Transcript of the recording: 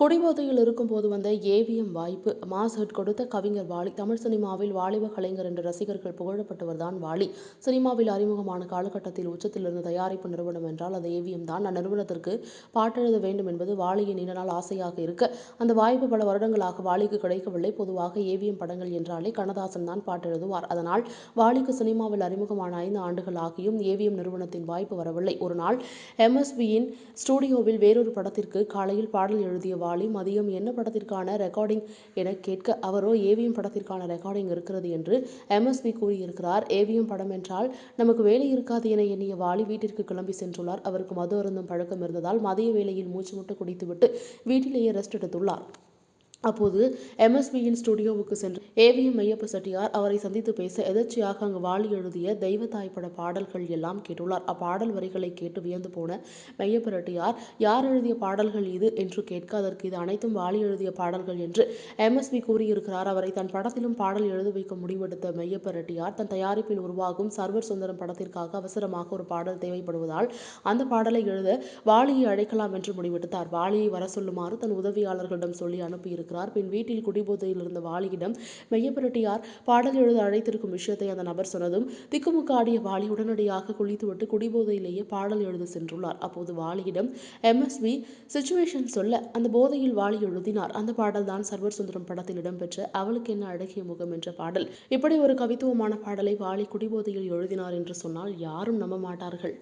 குடிபோதையில் இருக்கும்போது வந்த ஏவிஎம் வாய்ப்பு மாஸ் ஹிட் கொடுத்த கவிஞர் வாலி தமிழ் சினிமாவில் வாலிப கலைஞர் என்ற ரசிகர்கள் புகழப்பட்டவர்தான் வாலி. சினிமாவில் அறிமுகமான காலகட்டத்தில் உச்சத்தில் இருந்த தயாரிப்பு நிறுவனம் என்றால் அது ஏவிஎம் தான். அந்நிறுவனத்திற்கு பாட்டெழுத வேண்டும் என்பது வாலியின் நீண்ட நாள் ஆசையாக இருக்க. அந்த வாய்ப்பு பல வருடங்களாக வாலிக்கு கிடைக்கவில்லை. பொதுவாக ஏவிஎம் படங்கள் என்றாலே கண்ணதாசன் தான் பாட்டெழுதுவார். அதனால் வாலிக்கு சினிமாவில் அறிமுகமான ஐந்து ஆண்டுகள் ஆகியும் ஏவிஎம் நிறுவனத்தின் வாய்ப்பு வரவில்லை. ஒரு நாள் எம்எஸ்பியின் ஸ்டுடியோவில் வேறொரு படத்திற்கு காலையில் பாடல் எழுதிய வாலி மதியம் என்ன படத்திற்கான ரெக்கார்டிங் என கேட்க அவரோ ஏவிஎம் படத்திற்கான ரெக்கார்டிங் இருக்கிறது என்று எம்எஸ்வி கூறியிருக்கிறார். ஏவிஎம் படம் என்றால் நமக்கு வேலை இருக்காது என எண்ணிய வாலி வீட்டிற்கு கிளம்பி சென்றுள்ளார். அவருக்கு மது அருந்தும் பழக்கம் இருந்ததால் மதிய வேளையில் மூச்சு முட்டு குடித்துவிட்டு வீட்டிலேயே ரெஸ்ட் எடுத்துள்ளார். அப்போது எம்எஸ்வியின் ஸ்டுடியோவுக்கு சென்று ஏவிஎம் ஐயப்ப செட்டியார் அவரை சந்தித்து பேச எதர்ச்சியாக அங்கு வாலி எழுதிய தெய்வத்தாய் பட பாடல்கள் எல்லாம் கேட்டுள்ளார். அப்பாடல் வரிகளை கேட்டு வியந்து போன மையப்ப ரெட்டியார் யார் எழுதிய பாடல்கள் இது? என்று கேட்க அதற்கு இது அனைத்தும் வாலி எழுதிய பாடல்கள் என்று எம்எஸ்வி கூறியிருக்கிறார். அவரை தன் படத்திலும் பாடல் எழுத வைக்க முடிவெடுத்த மையப்ப ரெட்டியார் தன் தயாரிப்பில் உருவாகும் சர்வர் சுந்தரம் படத்திற்காக அவசரமாக ஒரு பாடல் தேவைப்படுவதால் அந்த பாடலை எழுத வாலியை அழைக்கலாம் என்று முடிவெடுத்தார். வாலியை வர சொல்லுமாறு தன் உதவியாளர்களிடம் சொல்லி அனுப்பியிருக்கிறார். இருக்கிறார் பின் வீட்டில் குடிபோதையில் இருந்த வாலியிடம் மெய்யப்பரட்டியார் பாடல் எழுத அழைத்திருக்கும் விஷயத்தை அந்த நபர் சொன்னதும் திக்குமுக்கு ஆடிய வாலி உடனடியாக குளித்துவிட்டு குடிபோதையிலேயே பாடல் எழுத சென்றுள்ளார். அப்போது வாலியிடம் எம்எஸ்வி சுச்சுவேஷன் சொல்ல அந்த போதையில் வாலி எழுதினார். அந்த பாடல் தான் சர்வர் சுந்தரம் படத்தில் இடம்பெற்ற அவளுக்கு என்ன அழகிய முகம் என்ற பாடல். இப்படி ஒரு கவித்துவமான பாடலை வாலி குடிபோதையில் எழுதினார் என்று சொன்னால் யாரும் நம்ப மாட்டார்கள்.